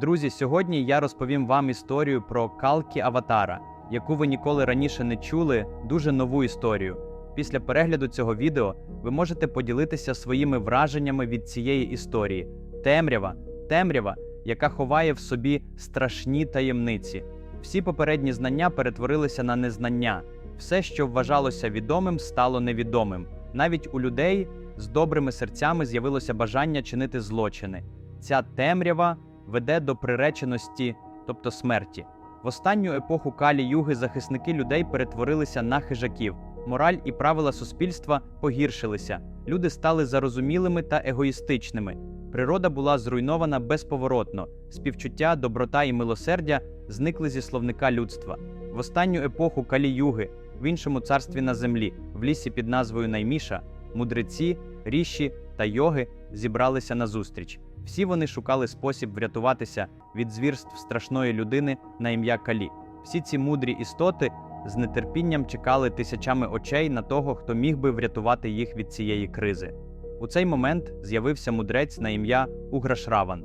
Друзі, сьогодні я розповім вам історію про калки Аватара, яку ви ніколи раніше не чули, дуже нову історію. Після перегляду цього відео ви можете поділитися своїми враженнями від цієї історії. Темрява, темрява, яка ховає в собі страшні таємниці. Всі попередні знання перетворилися на незнання. Все, що вважалося відомим, стало невідомим. Навіть у людей з добрими серцями з'явилося бажання чинити злочини. Ця темрява веде до приреченості, тобто смерті. В останню епоху Калі Юги захисники людей перетворилися на хижаків. Мораль і правила суспільства погіршилися. Люди стали зарозумілими та егоїстичними. Природа була зруйнована безповоротно. Співчуття, доброта і милосердя зникли зі словника людства. В останню епоху Калі Юги, в іншому царстві на землі, в лісі під назвою Найміша, мудреці, ріші та йоги зібралися на зустріч. Всі вони шукали спосіб врятуватися від звірств страшної людини на ім'я Калі. Всі ці мудрі істоти з нетерпінням чекали тисячами очей на того, хто міг би врятувати їх від цієї кризи. У цей момент з'явився мудрець на ім'я Уграшраван.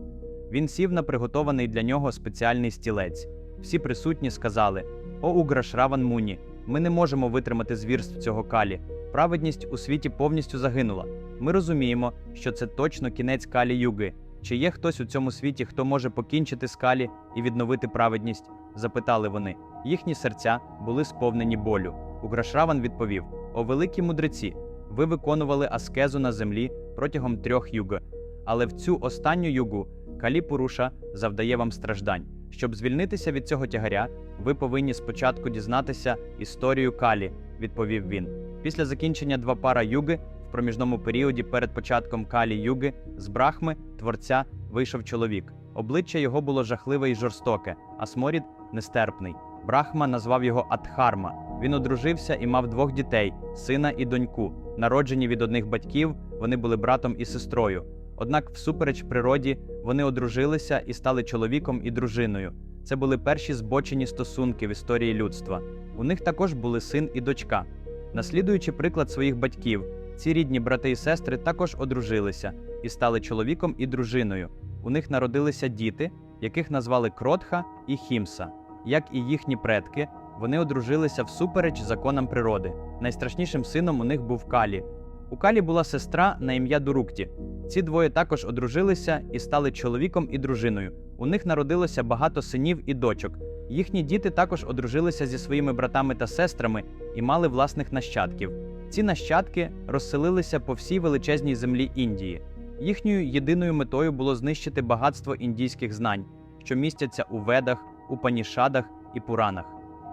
Він сів на приготований для нього спеціальний стілець. Всі присутні сказали: О, Уграшраван Муні, ми не можемо витримати звірств цього калі. Праведність у світі повністю загинула. Ми розуміємо, що це точно кінець калі юги. Чи є хтось у цьому світі, хто може покінчити з калі і відновити праведність? запитали вони. Їхні серця були сповнені болю. Уграшраван відповів: О великі мудреці, ви виконували аскезу на землі протягом трьох юг. Але в цю останню югу Калі Пуруша завдає вам страждань. Щоб звільнитися від цього тягаря, ви повинні спочатку дізнатися історію Калі, відповів він. Після закінчення два пара юги в проміжному періоді перед початком Калі Юги з Брахми, творця, вийшов чоловік. Обличчя його було жахливе і жорстоке, а сморід нестерпний. Брахма назвав його Адхарма. Він одружився і мав двох дітей сина і доньку. Народжені від одних батьків, вони були братом і сестрою. Однак, всупереч природі, вони одружилися і стали чоловіком і дружиною. Це були перші збочені стосунки в історії людства. У них також були син і дочка. Наслідуючи приклад своїх батьків, ці рідні брати і сестри також одружилися і стали чоловіком і дружиною. У них народилися діти, яких назвали Кротха і Хімса. Як і їхні предки, вони одружилися всупереч законам природи. Найстрашнішим сином у них був Калі. У Калі була сестра на ім'я Дурукті. Ці двоє також одружилися і стали чоловіком і дружиною. У них народилося багато синів і дочок. Їхні діти також одружилися зі своїми братами та сестрами і мали власних нащадків. Ці нащадки розселилися по всій величезній землі Індії. Їхньою єдиною метою було знищити багатство індійських знань, що містяться у ведах, у панішадах і пуранах.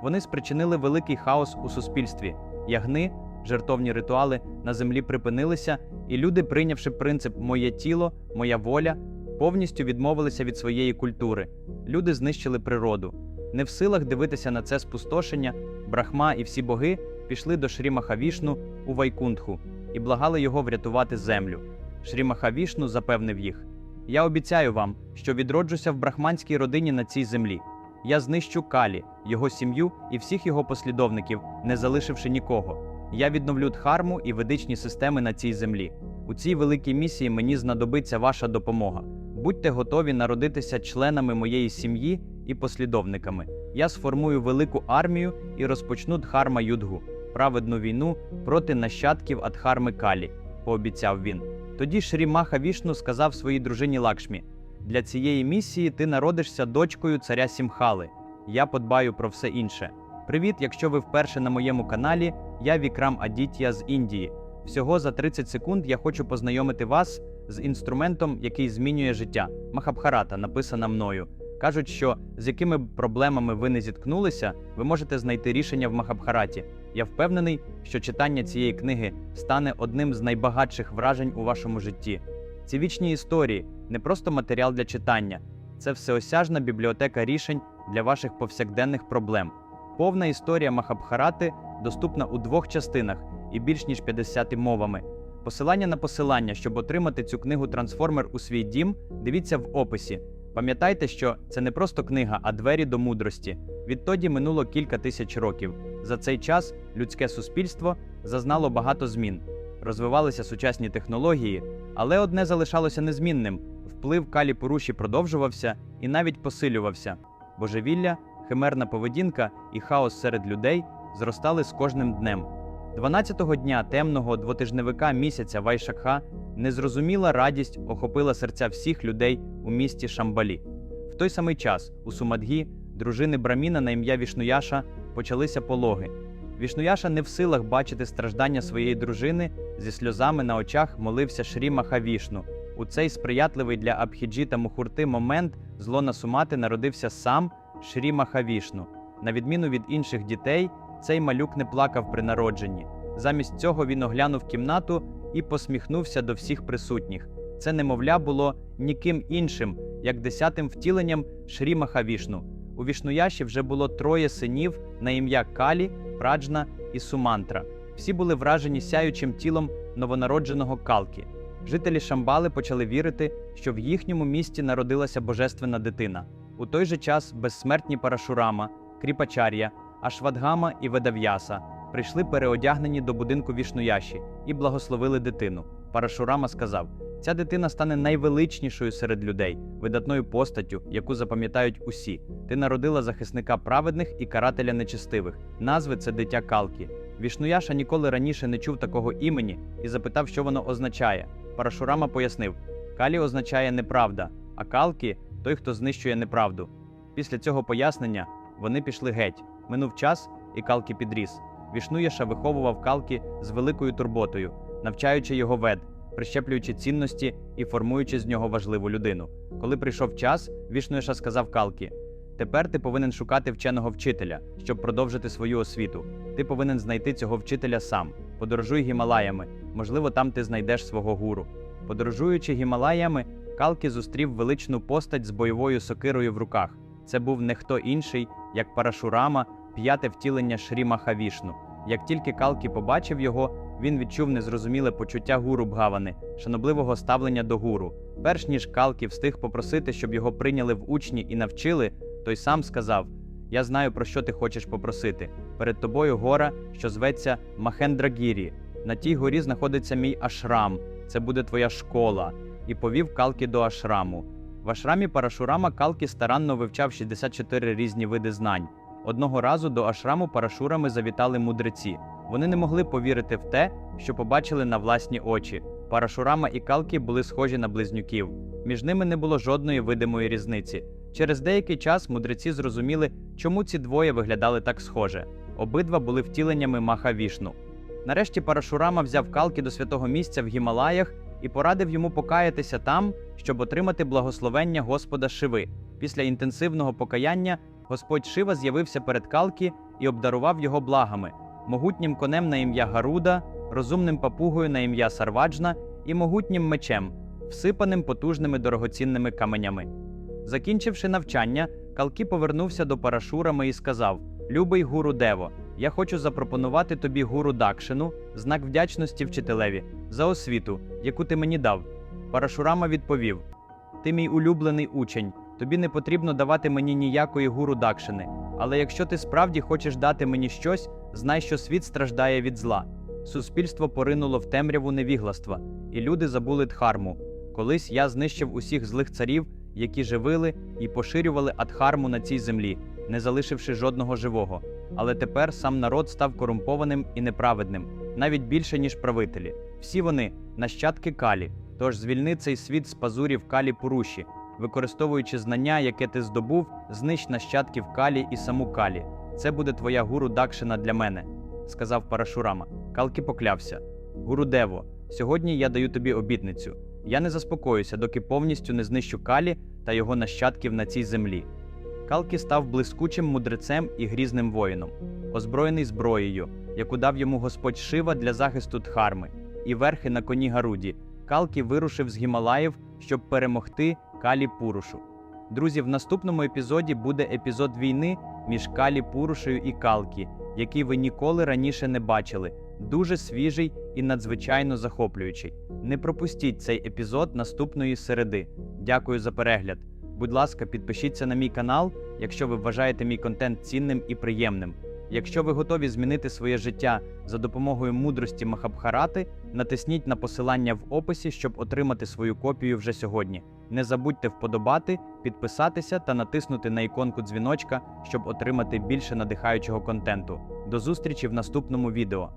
Вони спричинили великий хаос у суспільстві. Ягни, жертовні ритуали на землі припинилися, і люди, прийнявши принцип Моє тіло, моя воля, повністю відмовилися від своєї культури. Люди знищили природу. Не в силах дивитися на це спустошення, Брахма і всі боги пішли до Шрі Махавішну у Вайкунтху і благали його врятувати землю. Шрі Махавішну запевнив їх: Я обіцяю вам, що відроджуся в брахманській родині на цій землі. Я знищу Калі, його сім'ю і всіх його послідовників, не залишивши нікого. Я відновлю дхарму і ведичні системи на цій землі. У цій великій місії мені знадобиться ваша допомога. Будьте готові народитися членами моєї сім'ї і послідовниками. Я сформую велику армію і розпочну Дхарма Юдгу, праведну війну проти нащадків Адхарми Калі, пообіцяв він. Тоді Шрі Маха Вішну сказав своїй дружині Лакшмі: Для цієї місії ти народишся дочкою царя Сімхали. Я подбаю про все інше. Привіт, якщо ви вперше на моєму каналі, я Вікрам Адітія з Індії. Всього за 30 секунд я хочу познайомити вас з інструментом, який змінює життя Махабхарата, написана мною. Кажуть, що з якими проблемами ви не зіткнулися, ви можете знайти рішення в Махабхараті. Я впевнений, що читання цієї книги стане одним з найбагатших вражень у вашому житті. Ці вічні історії не просто матеріал для читання, це всеосяжна бібліотека рішень для ваших повсякденних проблем. Повна історія Махабхарати доступна у двох частинах і більш ніж 50 мовами. Посилання на посилання, щоб отримати цю книгу Трансформер у свій дім, дивіться в описі. Пам'ятайте, що це не просто книга, а двері до мудрості. Відтоді минуло кілька тисяч років. За цей час людське суспільство зазнало багато змін. Розвивалися сучасні технології, але одне залишалося незмінним: вплив Калі Пуруші продовжувався і навіть посилювався. Божевілля, химерна поведінка і хаос серед людей зростали з кожним днем. 12-го дня темного двотижневика місяця Вайшакха незрозуміла радість охопила серця всіх людей у місті Шамбалі. В той самий час у Сумадгі дружини Браміна на ім'я Вішнуяша почалися пологи. Вішнуяша не в силах бачити страждання своєї дружини, зі сльозами на очах молився Шрі Махавішну. У цей сприятливий для Абхіджі та Мухурти момент зло Сумати народився сам Шрі Махавішну. На відміну від інших дітей, цей малюк не плакав при народженні. Замість цього він оглянув кімнату і посміхнувся до всіх присутніх. Це немовля було ніким іншим, як десятим втіленням Шрі Махавішну. У Вішнуяші вже було троє синів на ім'я Калі, Праджна і Сумантра. Всі були вражені сяючим тілом новонародженого Калки. Жителі Шамбали почали вірити, що в їхньому місті народилася божественна дитина. У той же час безсмертні Парашурама, Кріпачар'я, Ашвадгама і Ведав'яса прийшли переодягнені до будинку Вішнуяші і благословили дитину. Парашурама сказав: ця дитина стане найвеличнішою серед людей, видатною постаттю, яку запам'ятають усі. Ти народила захисника праведних і карателя нечестивих. Назви це дитя Калки. Вішнуяша ніколи раніше не чув такого імені і запитав, що воно означає. Парашурама пояснив: Калі означає неправда, а Калки той, хто знищує неправду. Після цього пояснення вони пішли геть. Минув час, і Калки підріс. Вішнуяша виховував Калки з великою турботою, навчаючи його вед, прищеплюючи цінності і формуючи з нього важливу людину. Коли прийшов час, Вішнуяша сказав Калки: Тепер ти повинен шукати вченого вчителя, щоб продовжити свою освіту. Ти повинен знайти цього вчителя сам. Подорожуй Гімалаями. Можливо, там ти знайдеш свого гуру. Подорожуючи Гімалаями, Калки зустрів величну постать з бойовою сокирою в руках. Це був не хто інший, як Парашурама, п'яте втілення Шрі Махавішну. Як тільки Калки побачив його, він відчув незрозуміле почуття гуру Бгавани, шанобливого ставлення до гуру. Перш ніж Калки встиг попросити, щоб його прийняли в учні і навчили, той сам сказав: Я знаю, про що ти хочеш попросити. Перед тобою гора, що зветься Махендрагірі. На тій горі знаходиться мій ашрам, це буде твоя школа. І повів Калки до ашраму. В ашрамі Парашурама Калки старанно вивчав 64 різні види знань. Одного разу до ашраму парашурами завітали мудреці. Вони не могли повірити в те, що побачили на власні очі. Парашурама і Калки були схожі на близнюків. Між ними не було жодної видимої різниці. Через деякий час мудреці зрозуміли, чому ці двоє виглядали так схоже. Обидва були втіленнями Махавішну. Нарешті Парашурама взяв Калки до святого місця в Гімалаях і порадив йому покаятися там, щоб отримати благословення Господа Шиви. Після інтенсивного покаяння Господь Шива з'явився перед Калки і обдарував його благами, могутнім конем на ім'я Гаруда, розумним папугою на ім'я Сарваджна і могутнім мечем, всипаним потужними дорогоцінними каменями. Закінчивши навчання, Калки повернувся до Парашурами і сказав: Любий гуру Дево, я хочу запропонувати тобі гуру Дакшину, знак вдячності вчителеві, за освіту, яку ти мені дав. Парашурама відповів: Ти мій улюблений учень, тобі не потрібно давати мені ніякої гуру Дакшини. Але якщо ти справді хочеш дати мені щось, знай, що світ страждає від зла. Суспільство поринуло в темряву невігластва, і люди забули дхарму. Колись я знищив усіх злих царів, які живили і поширювали адхарму на цій землі, не залишивши жодного живого. Але тепер сам народ став корумпованим і неправедним, навіть більше, ніж правителі. Всі вони нащадки калі. Тож звільни цей світ з пазурів калі Пуруші, використовуючи знання, яке ти здобув, знищ нащадків калі і саму калі. Це буде твоя гуру Дакшина для мене, сказав Парашурама. Калки поклявся. Гуру Дево, сьогодні я даю тобі обітницю. Я не заспокоюся, доки повністю не знищу калі та його нащадків на цій землі. Калки став блискучим мудрецем і грізним воїном, озброєний зброєю, яку дав йому господь Шива для захисту Дхарми, і верхи на коні Гаруді. Калки вирушив з Гімалаїв, щоб перемогти Калі Пурушу. Друзі, в наступному епізоді буде епізод війни між Калі Пурушею і Калкі, який ви ніколи раніше не бачили. Дуже свіжий і надзвичайно захоплюючий. Не пропустіть цей епізод наступної середи. Дякую за перегляд. Будь ласка, підпишіться на мій канал, якщо ви вважаєте мій контент цінним і приємним. Якщо ви готові змінити своє життя за допомогою мудрості Махабхарати, натисніть на посилання в описі, щоб отримати свою копію вже сьогодні. Не забудьте вподобати, підписатися та натиснути на іконку дзвіночка, щоб отримати більше надихаючого контенту. До зустрічі в наступному відео.